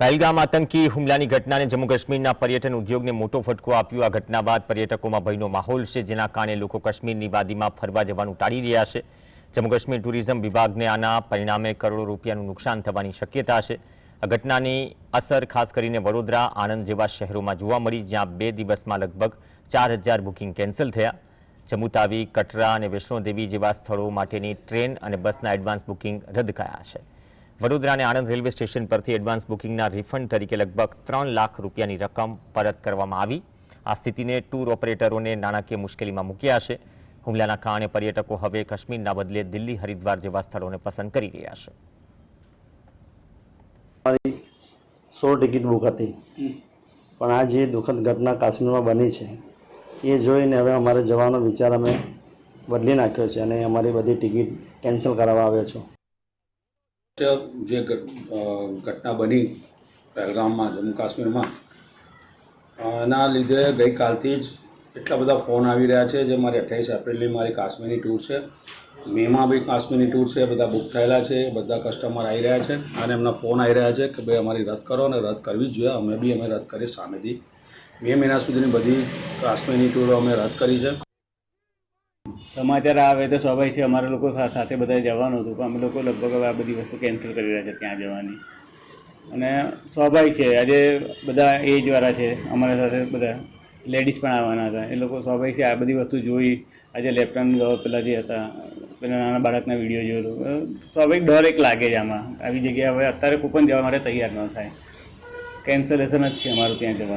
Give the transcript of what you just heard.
પહેલગામ આતંકી હુમલાની ઘટનાને જમ્મુ કાશ્મીરના પર્યટન ઉદ્યોગને મોટો ફટકો આપ્યો. આ ઘટના બાદ પર્યટકોમાં ભયનો માહોલ છે, જેના કારણે લોકો કાશ્મીરની વાદીમાં ફરવા જવાનું ટાળી રહ્યા છે. જમ્મુ કાશ્મીર ટુરિઝમ વિભાગને આના પરિણામે કરોડો રૂપિયાનું નુકસાન થવાની શક્યતા છે. આ ઘટનાની અસર ખાસ કરીને વડોદરા, આણંદ જેવા શહેરોમાં જોવા મળી, જ્યાં બે દિવસમાં લગભગ ચાર હજાર બુકિંગ કેન્સલ થયા. જમ્મુ તાવી, કટરા અને વૈષ્ણોદેવી જેવા સ્થળો માટેની ટ્રેન અને બસના એડવાન્સ બુકિંગ રદ કરાયા છે. વડોદરા અને આણંદ રેલવે સ્ટેશન પરથી એડવાન્સ બુકિંગના રિફંડ તરીકે લગભગ ત્રણ લાખ રૂપિયાની રકમ પરત કરવામાં આવી. આ સ્થિતિને ટૂર ઓપરેટરોને નાણાકીય મુશ્કેલીમાં મૂક્યા છે. હુમલાના કારણે પર્યટકો હવે કાશ્મીરના બદલે દિલ્હી, હરિદ્વાર જેવા સ્થળોને પસંદ કરી રહ્યા છે. સો ટિકિટ બુક હતી. પણ આ જે દુઃખદ ઘટના કાશ્મીરમાં બની છે, એ જોઈને હવે અમારે જવાનો વિચાર અમે બદલી નાખ્યો છે અને અમારી બધી ટિકિટ કેન્સલ કરાવવા આવ્યો છું. જે ઘટના બની પહેલગામમાં, જમ્મુ કાશ્મીરમાં, એના લીધે ગઈકાલથી જ એટલા બધા ફોન આવી રહ્યા છે જે મારી અઠ્યાવીસ એપ્રિલની મારી કાશ્મીરની ટૂર છે. મેમાં બી કાશ્મીરની ટૂર છે, બધા બુક થયેલા છે, બધા કસ્ટમર આવી રહ્યા છે અને એમના ફોન આવી રહ્યા છે કે ભાઈ અમારી રદ કરો અને રદ કરવી જ જોઈએ. અમે બી અમે રદ કરી સામેથી. મે મહિના સુધીની બધી કાશ્મીરની ટૂરો અમે રદ કરી છે. સમાચાર આવે તો સ્વાભાવિક છે, અમારા લોકો સાથે બધા જવાનું હતું, પણ અમે લોકો લગભગ હવે આ બધી વસ્તુ કેન્સલ કરી રહ્યા છે ત્યાં જવાની. અને સ્વાભાવિક છે, આજે બધા એજવાળા છે, અમારા સાથે બધા લેડીઝ પણ આવવાના હતા. એ લોકો સ્વાભાવિક છે, આ બધી વસ્તુ જોઈ, આજે લેફ્ટનન્ટ પહેલાં જે હતા, પેલા નાના બાળકના વીડિયો જોયેલો સ્વાભાવિક ડર એક લાગે છે આમાં. આવી જગ્યાએ હવે અત્યારે કોઈ પણ જવા માટે તૈયાર ન થાય. કેન્સલેશન જ છે અમારું ત્યાં જવાનું.